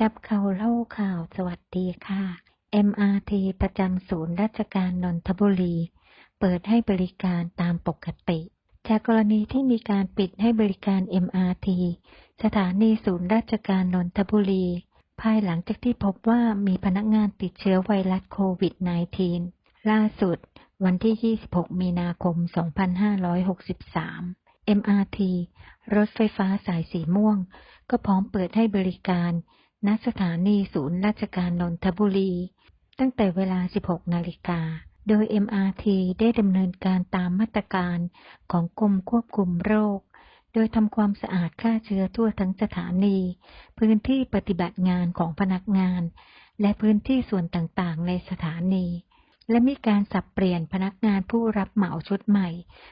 จับเข่าเล่าข่าวสวัสดีค่ะ MRT ประจำศูนย์ราชการนนทบุรี เปิดให้บริการตามปกติ จากกรณีที่มีการปิดให้บริการ MRT สถานีศูนย์ราชการนนทบุรี ภายหลังจากที่พบว่ามีพนักงานติดเชื้อไวรัสโควิด -19 ล่าสุด วันที่ 26 มีนาคม 2563 MRT รถไฟฟ้าสายสีม่วง ก็พร้อมเปิดให้บริการ ณสถานีศูนย์ราชการนนทบุรี ตั้งแต่เวลา 16 นาฬิกา โดย MRT ได้ดำเนินการตามมาตรการของกรมควบคุมโรค โดยทำความสะอาดฆ่าเชื้อทั่วทั้งสถานี พื้นที่ปฏิบัติงานของพนักงาน และพื้นที่ส่วนต่างๆ ในสถานี และมีการสับเปลี่ยนพนักงานผู้รับเหมาชุดใหม่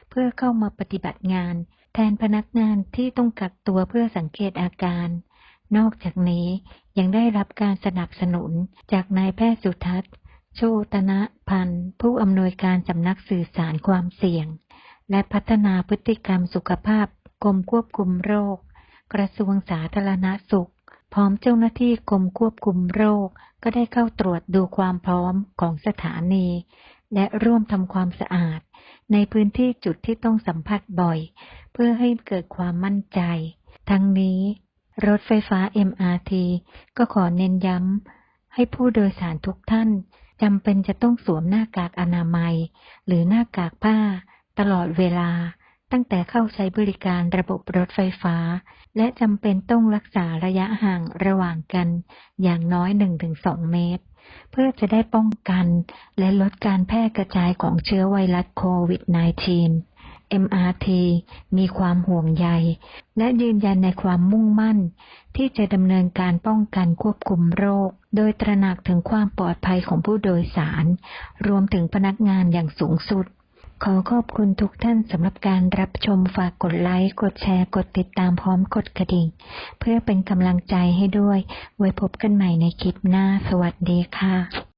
เพื่อเข้ามาปฏิบัติงาน แทนพนักงานที่ต้องกักตัวเพื่อสังเกตอาการ นอกจากนี้ยังได้รับการสนับสนุนจากนายแพทย์สุทัศน์ โชตนะพันธ์ผู้อำนวยการสำนักสื่อสารความเสี่ยง และพัฒนาพฤติกรรมสุขภาพกรมควบคุมโรค กระทรวงสาธารณสุข พร้อมเจ้าหน้าที่กรมควบคุมโรค ก็ได้เข้าตรวจดูความพร้อมของสถานี และร่วมทำความสะอาด ในพื้นที่จุดที่ต้องสัมผัสบ่อย เพื่อให้เกิดความมั่นใจ ทั้งนี้ รถไฟฟ้า MRT ก็ขอเน้นย้ำ ให้ผู้โดยสารทุกท่านจำเป็นจะต้องสวมหน้ากากอนามัย หรือหน้ากากผ้า ตลอดเวลา ตั้งแต่เข้าใช้บริการระบบรถไฟฟ้า และจำเป็นต้องรักษาระยะห่างระหว่างกันอย่างน้อย 1-2 เมตร เพื่อจะได้ป้องกันและลดการแพร่กระจายของเชื้อไวรัสโควิด -19 MRT มีความห่วงใย และยืนยันในความมุ่งมั่น ที่จะดำเนินการป้องกันควบคุมโรค โดยตระหนักถึงความปลอดภัยของผู้โดยสาร รวมถึงพนักงานอย่างสูงสุด ขอขอบคุณทุกท่านสำหรับการรับชมฝากกดไลค์ กดแชร์ กดติดตามพร้อมกดกระดิ่ง เพื่อเป็นกำลังใจให้ด้วย ไว้พบกันใหม่ในคลิปหน้า สวัสดีค่ะ